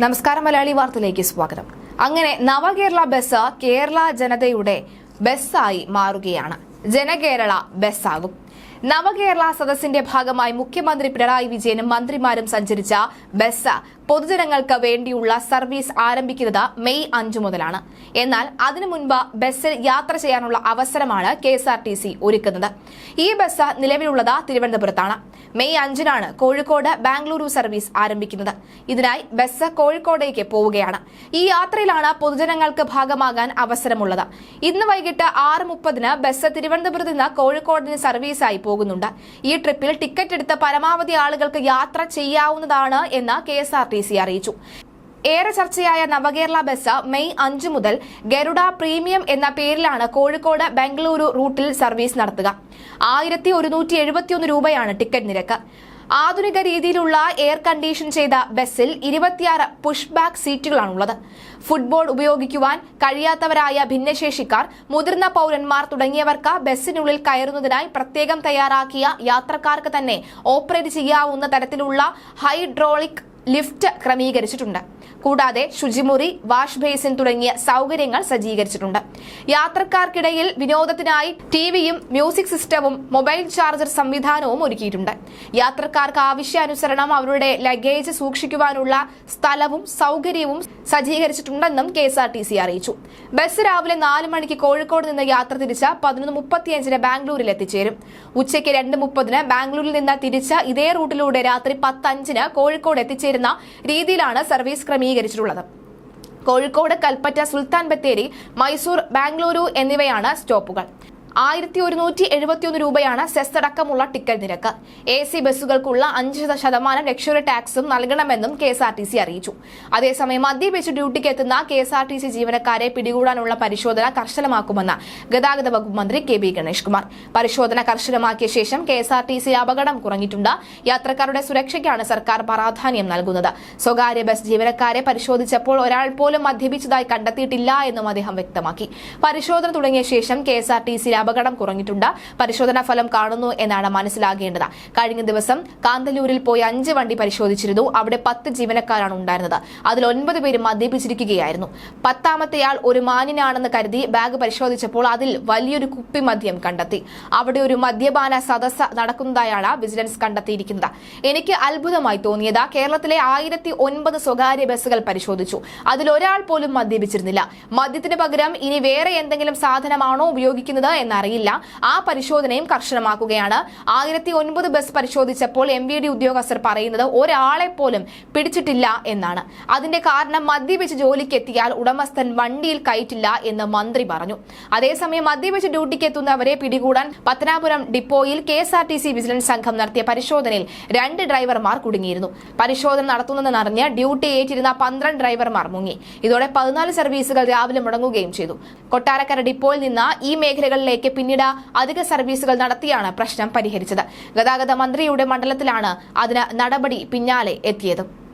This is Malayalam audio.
നമസ്കാരം മലയാളി വാർത്തയിലേക്ക് സ്വാഗതം. അങ്ങനെ നവകേരള ബസ് കേരള ജനതയുടെ ബസ്സായി മാറുകയാണ്. ജനകേരള ബസ്സാകും. നവകേരള സദസ്സിന്റെ ഭാഗമായി മുഖ്യമന്ത്രി പിണറായി വിജയനും മന്ത്രിമാരും സഞ്ചരിച്ച ബസ് പൊതുജനങ്ങൾക്ക് വേണ്ടിയുള്ള സർവീസ് ആരംഭിക്കുന്നത് മെയ് അഞ്ചു മുതലാണ്. എന്നാൽ അതിനു മുൻപ് ബസ്സിൽ യാത്ര ചെയ്യാനുള്ള അവസരമാണ് K S R T C ഒരുക്കുന്നത്. ഈ ബസ് നിലവിലുള്ളത് തിരുവനന്തപുരത്താണ്. മെയ് അഞ്ചിനാണ് കോഴിക്കോട് ബാംഗ്ലൂരു സർവീസ് ആരംഭിക്കുന്നത്. ഇതിനായി ബസ് കോഴിക്കോടേക്ക് പോവുകയാണ്. ഈ യാത്രയിലാണ് പൊതുജനങ്ങൾക്ക് ഭാഗമാകാൻ അവസരമുള്ളത്. ഇന്ന് വൈകിട്ട് ആറ് മുപ്പതിന് ബസ് തിരുവനന്തപുരത്ത് നിന്ന് കോഴിക്കോടിന് സർവീസായി പോകുന്നുണ്ട്. ഈ ട്രിപ്പിൽ ടിക്കറ്റ് എടുത്ത പരമാവധി ആളുകൾക്ക് യാത്ര ചെയ്യാവുന്നതാണ് എന്ന് കെ അറിയിച്ചു. ഏറെ ചർച്ചയായ നവകേരള ബസ് മെയ് അഞ്ച് മുതൽ ഗരുഡ പ്രീമിയം എന്ന പേരിലാണ് കോഴിക്കോട് ബംഗളൂരു റൂട്ടിൽ സർവീസ് നടത്തുക. ആയിരത്തി ഒരുന്നൂറ്റി എഴുപത്തിയൊന്ന് രൂപയാണ് ടിക്കറ്റ് നിരക്ക്. ആധുനിക രീതിയിലുള്ള എയർ കണ്ടീഷൻ ചെയ്ത ബസ്സിൽ ഇരുപത്തിയാറ് പുഷ് ബാക്ക് സീറ്റുകളാണുള്ളത്. ഫുട്ബോൾ ഉപയോഗിക്കുവാൻ കഴിയാത്തവരായ ഭിന്നശേഷിക്കാർ മുതിർന്ന പൗരന്മാർ തുടങ്ങിയവർക്ക് ബസ്സിനുള്ളിൽ കയറുന്നതിനായി പ്രത്യേകം തയ്യാറാക്കിയ യാത്രക്കാർക്ക് തന്നെ ഓപ്പറേറ്റ് ചെയ്യാവുന്ന തരത്തിലുള്ള ഹൈഡ്രോളിക് ലിഫ്റ്റ് ക്രമീകരിച്ചിട്ടുണ്ട്. കൂടാതെ ശുചിമുറി വാഷ് ബേസിൻ തുടങ്ങിയ സൗകര്യങ്ങൾ സജ്ജീകരിച്ചിട്ടുണ്ട്. യാത്രക്കാർക്കിടയിൽ വിനോദത്തിനായി ടിവിയും മ്യൂസിക് സിസ്റ്റവും മൊബൈൽ ചാർജർ സംവിധാനവും ഒരുക്കിയിട്ടുണ്ട്. യാത്രക്കാർക്ക് ആവശ്യാനുസരണം അവരുടെ ലഗേജ് സൂക്ഷിക്കുവാനുള്ള സ്ഥലവും സൗകര്യവും സജ്ജീകരിച്ചിട്ടുണ്ടെന്നും K S R T C അറിയിച്ചു. ബസ് രാവിലെ നാല് മണിക്ക് കോഴിക്കോട് നിന്ന് യാത്ര തിരിച്ച പതിനൊന്ന് മുപ്പത്തിയഞ്ചിന് ബാംഗ്ലൂരിൽ എത്തിച്ചേരും. ഉച്ചയ്ക്ക് രണ്ട് മുപ്പതിന് ബാംഗ്ലൂരിൽ നിന്ന് തിരിച്ച ഇതേ റൂട്ടിലൂടെ രാത്രി പത്തഞ്ചിന് കോഴിക്കോട് എത്തിച്ചേരുന്ന രീതിയിലാണ് സർവീസ് ക്രമീകരിച്ചിട്ടുള്ളത്. കോഴിക്കോട് കൽപ്പറ്റ സുൽത്താൻ ബത്തേരി മൈസൂർ ബാംഗ്ലൂരു എന്നിവയാണ് സ്റ്റോപ്പുകൾ. ആയിരത്തി ഒരുന്നൂറ്റി എഴുപത്തിയൊന്ന് രൂപയാണ് സെസ് അടക്കമുള്ള ടിക്കറ്റ് നിരക്ക്. എ സി ബസ്സുകൾക്കുള്ള അഞ്ച് ശതമാനം ലക്ഷറി ടാക്സും നൽകണമെന്നും K S R T C അറിയിച്ചു. അതേസമയം മദ്യപിച്ച് ഡ്യൂട്ടിക്ക് എത്തുന്ന K S R T C ജീവനക്കാരെ പിടികൂടാനുള്ള പരിശോധന കർശനമാക്കുമെന്ന് ഗതാഗത വകുപ്പ് മന്ത്രി കെ ബി ഗണേഷ് കുമാർ പരിശോധന കർശനമാക്കിയ ശേഷം K S R T C അപകടം കുറഞ്ഞിട്ടുണ്ട്. യാത്രക്കാരുടെ സുരക്ഷയ്ക്കാണ് സർക്കാർ പ്രാധാന്യം നൽകുന്നത്. സ്വകാര്യ ബസ് ജീവനക്കാരെ പരിശോധിച്ചപ്പോൾ ഒരാൾ പോലും മദ്യപിച്ചതായി കണ്ടെത്തിയിട്ടില്ല എന്നും അദ്ദേഹം വ്യക്തമാക്കി. പരിശോധന തുടങ്ങിയ ശേഷം K S R T C അപകടം കുറഞ്ഞിട്ടുണ്ട്. പരിശോധനാ ഫലം കാണുന്നു എന്നാണ് മനസ്സിലാകേണ്ടത്. കഴിഞ്ഞ ദിവസം കാന്തല്ലൂരിൽ പോയി അഞ്ച് വണ്ടി പരിശോധിച്ചിരുന്നു. അവിടെ പത്ത് ജീവനക്കാരാണ് ഉണ്ടായിരുന്നത്. അതിൽ ഒൻപത് പേര് മദ്യപിച്ചിരിക്കുകയായിരുന്നു. പത്താമത്തെയാൾ ഒരു മാന്യനാണെന്ന് കരുതി ബാഗ് പരിശോധിച്ചപ്പോൾ അതിൽ വലിയൊരു കുപ്പി മദ്യം കണ്ടെത്തി. അവിടെ ഒരു മദ്യപാന സദസ്സ് നടക്കുന്നതായാണ് വിജിലൻസ് കണ്ടെത്തിയിരിക്കുന്നത്. എനിക്ക് അത്ഭുതമായി തോന്നിയത് കേരളത്തിലെ ആയിരത്തി ഒൻപത് സ്വകാര്യ ബസ്സുകൾ പരിശോധിച്ചു. അതിലൊരാൾ പോലും മദ്യപിച്ചിരുന്നില്ല. മദ്യത്തിന് പകരം ഇനി വേറെ എന്തെങ്കിലും സാധനമാണോ ഉപയോഗിക്കുന്നത് എന്നറിയില്ല ആ പരിശോധനയും കർശനമാക്കുകയാണ്. ആയിരത്തി ഒൻപത് ബസ് പരിശോധിച്ചപ്പോൾ എം വി ഡി ഉദ്യോഗസ്ഥർ പറയുന്നത് ഒരാളെ പോലും പിടിച്ചിട്ടില്ല എന്നാണ്. അതിന്റെ കാരണം മദ്യപിച്ച് ജോലിക്ക് എത്തിയാൽ ഉടമസ്ഥൻ വണ്ടിയിൽ കയറ്റില്ല എന്ന് മന്ത്രി പറഞ്ഞു. അതേസമയം മദ്യപിച്ച് ഡ്യൂട്ടിക്ക് എത്തുന്നവരെ പിടികൂടാൻ പത്തനാപുരം ഡിപ്പോയിൽ K S R T C vigilance സംഘം നടത്തിയ പരിശോധനയിൽ രണ്ട് ഡ്രൈവർമാർ കുടുങ്ങിയിരുന്നു. പരിശോധന നടത്തുന്നതെന്നറിഞ്ഞ് ഡ്യൂട്ടി ഏറ്റിരുന്ന പന്ത്രണ്ട് ഡ്രൈവർമാർ മുങ്ങി. ഇതോടെ പതിനാല് സർവീസുകൾ രാവിലെ മുടങ്ങുകയും ചെയ്തു. കൊട്ടാരക്കര ഡിപ്പോയിൽ നിന്ന് ഈ മേഖലകളിലേക്ക് പിന്നീട് അധിക സർവീസുകൾ നടത്തിയാണ് പ്രശ്നം പരിഹരിച്ചത്. ഗതാഗത മന്ത്രിയുടെ മണ്ഡലത്തിലാണ് അതിന് നടപടി പിന്നാലെ എത്തിയത്.